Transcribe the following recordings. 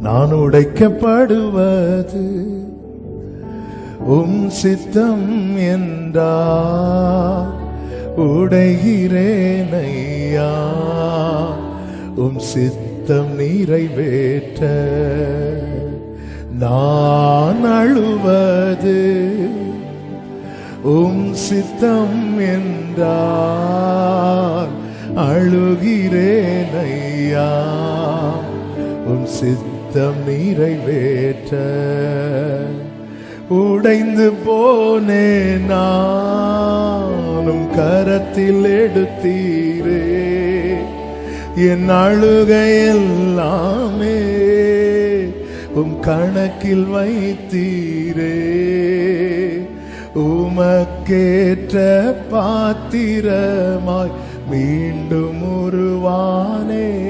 நான் உடைக்கப்படுவது உம் சித்தம் என்றா? உடைகிறேனையா உம் சித்தம் நிறைவேற்ற நான் அழுவது உம் சித்தம் என்றார் அழுகிறேனையா உம் சித்தம் நிறைவேற்ற உடைந்து போனே நானும் கரத்தில் எடுத்தீரே. என் அழுகையெல்லாமே உம் கணக்கில் வைத்தீரே. உமக்கேற்ற பாத்திரமாய் மீண்டும் உருவானே.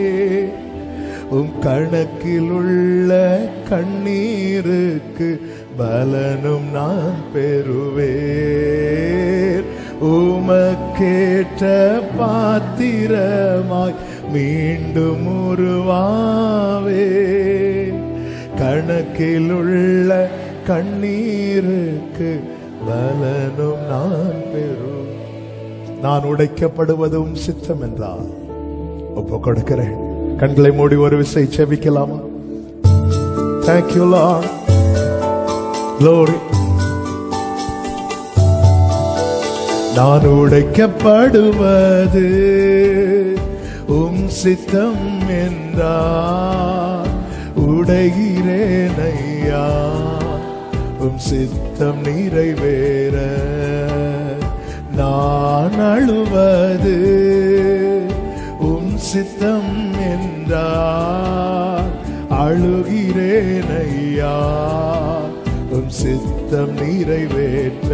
கணக்கிலுள்ள கணக்கில் உள்ள கண்ணீருக்கு பலனும் நான் பெறுவேர் உமக்கேற்ற பாத்திரமாய் மீண்டும் உருவாவே. கணக்கில் உள்ள கண்ணீருக்கு பலனும் நான் பெறும் நான் உடைக்கப்படுவதும் சித்தம் என்றால் ஒப்பு கொடுக்கிறேன். கண்களை மூடி ஒரு விசை செபிக்கலாமா. தேங்க்யூ லோரி நான் உடைக்கப்படுவது உம் சித்தம் என்றார் உடைகிறேன் ஐயா. உம் சித்தம் நிறைவேற. நான் அழுவது உம் சித்தம் என்றார். அழுகிறேன் ஐயா உம் சித்தம் நிறைவேற்ற.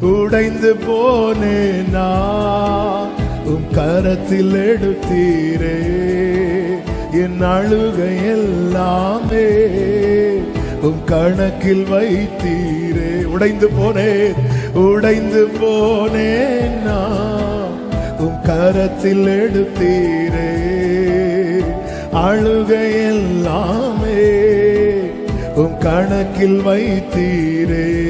உடைந்து போனேன் நான் உம் கரத்தில் எடுத்தீரே. என் அழுகை எல்லாமே உம் கணக்கில் வைத்தீரே. உடைந்து போனேன் உடைந்து போனேன் நான் கரத்தில் எடுத்தீரே. அழுகையெல்லாமே உம் கணக்கில் வைத்தீரே.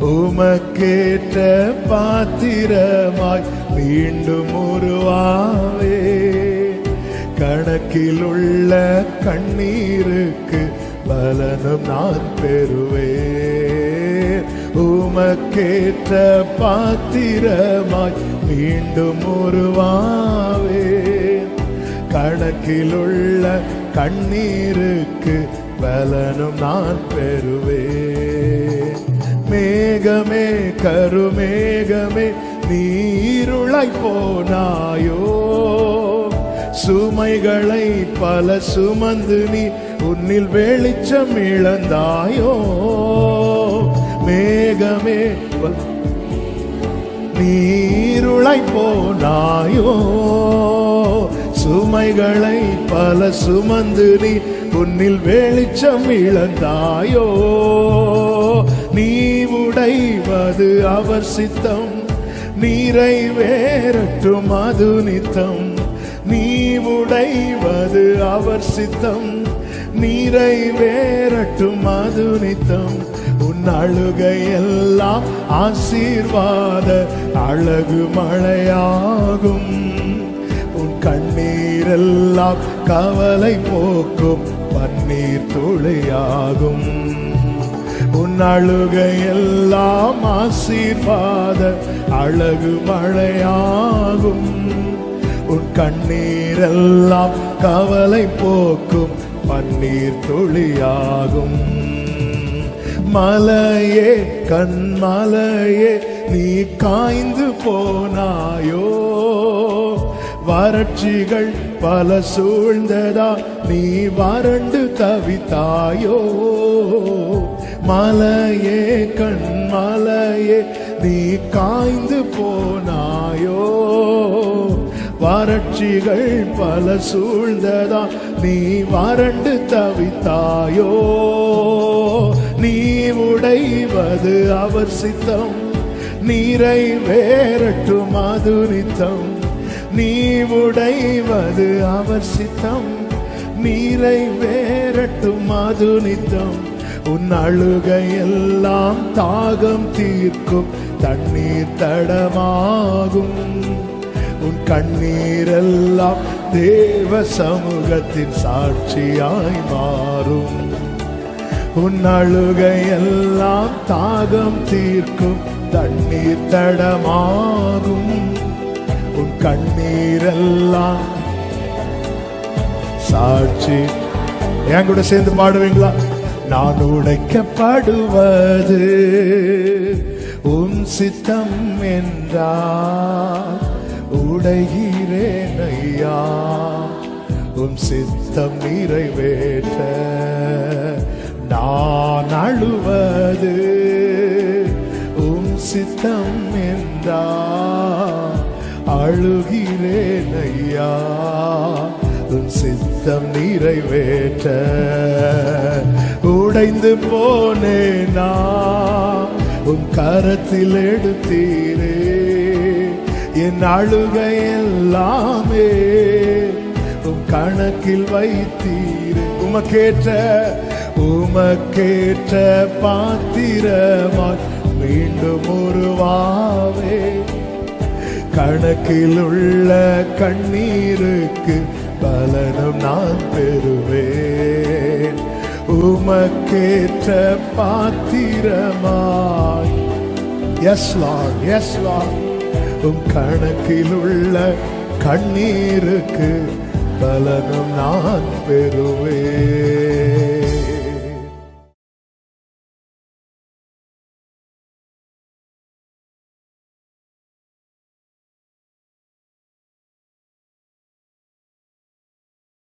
உமக்கேற்ற பாத்திரமாய் மீண்டும் உருவாவே. கணக்கில் உள்ள கண்ணீருக்கு பலனும் நான் பெறுவேன். உமக்கேற்ற பாத்திரமாய் மீண்டும் உருவாவே. கணக்கில் உள்ள கண்ணீருக்கு பலனும் நான் பெறுவேன் மேகமே கருமேகமே நீருளை போனாயோ. சுமைகளை பல சுமந்து நீ உன்னில் வெளிச்சம் இழந்தாயோ. மேகமே நீருளை போனாயோ? சுமைகளை பல சுமந்து நீ உன்னில் வெளிச்சம் இழந்தாயோ? நீ உடைவது அவர் சித்தம் நீரை வேறட்டும் அது நித்தம். நீ உடைவது அவர் சித்தம் நீரை வேறட்டும் அது நித்தம். உன் அழுகை எல்லாம் ஆசீர்வாத அழகு மழையாகும். உன் கண்ணீரெல்லாம் கவலை போக்கும் பன்னீர் துளியாகும். உன் அழுகை எல்லாம் ஆசீர்வாத அழகு மழையாகும். உன் கண்ணீரெல்லாம் கவலை போக்கும் பன்னீர் துளியாகும். மலையே கண்மலையே நீ காய்ந்து போனாயோ? வறட்சிகள் பல சூழ்ந்ததா நீ வறண்டு தவித்தாயோ? மலையே கண்மலையே நீ காய்ந்து போனாயோ? வறட்சிகள் பல சூழ்ந்ததா நீ வறண்டு தவித்தாயோ? அது அவர் சித்தம். நீரை வேறட்டும் மாதுரித்தம் நீ உடைவது அவர் சித்தம். நீரை வேரட்டும் மாதுரித்தம் உன் அழுகையெல்லாம் தாகம் தீர்க்கும் தண்ணீர் தடமாகும். உன் கண்ணீரெல்லாம் தேவ சமூகத்தின் சாட்சியாய் மாறும். உன் அழுகையெல்லாம் தாகம் தீர்க்கும். தண்ணீர் தடமாகும் உன் கண்ணீரெல்லாம். சாட்சி. என் கூட சேர்ந்து பாடுவீங்களா? நான் உடைக்கப்படுவது உன் சித்தம் என்றார் உடைகிறேன் ஐயா. உன் சித்தம் நிறைவேற்ற. நான் அழுவது உம் சித்தம் என்றா? அழுகிறேன் ஐயா உன் சித்தம் நிறைவேற்ற. உடைந்து போனேனா உன் கரத்தில் எடுத்தீரே. என் அழுகை எல்லாமே உன் கணக்கில் வைத்தீரே. உமக்கேற்ற உமக்கேற்ற பாத்திரமாய் மீண்டும் உருவாவே. கணக்கில் உள்ள கண்ணீருக்கு பலனும் நான் பெறுவேன். உமக்கேற்ற பாத்திரமாய். எஸ் லார்ட் எஸ் லார்ட் உம் கணக்கில் உள்ள கண்ணீருக்கு பலனும் நான் பெறுவேன்.